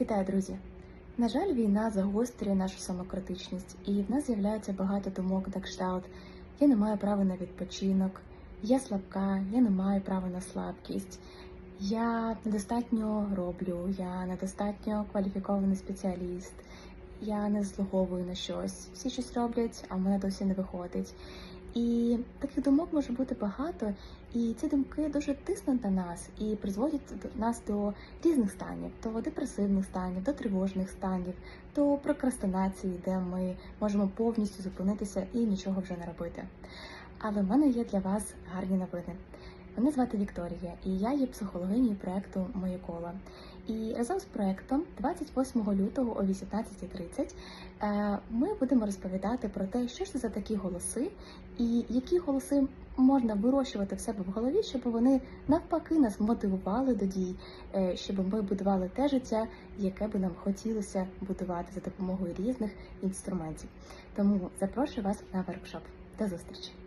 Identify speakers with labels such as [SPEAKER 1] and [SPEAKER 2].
[SPEAKER 1] Вітаю, друзі! На жаль, війна загострює нашу самокритичність, і в нас з'являється багато думок на кшталт. Я не маю права на відпочинок, я слабка, я не маю права на слабкість, я недостатньо роблю, я недостатньо кваліфікований спеціаліст, я не заслуговую на щось. Всі щось роблять, а в мене досі не виходить. І таких думок може бути багато, і ці думки дуже тиснуть на нас і призводять нас до різних станів, до депресивних станів, до тривожних станів, до прокрастинації, де ми можемо повністю зупинитися і нічого вже не робити. Але в мене є для вас гарні новини. Мене звати Вікторія, і я є психологинею проекту Моє коло. І разом з проектом 28 лютого о 18.30 е, ми будемо розповідати про те, що ж це за такі голоси, і які голоси можна вирощувати в себе в голові, щоб вони навпаки нас мотивували до дій, е, щоб ми будували те життя, яке би нам хотілося будувати за допомогою різних інструментів. Тому запрошую вас на воркшоп. До зустрічі!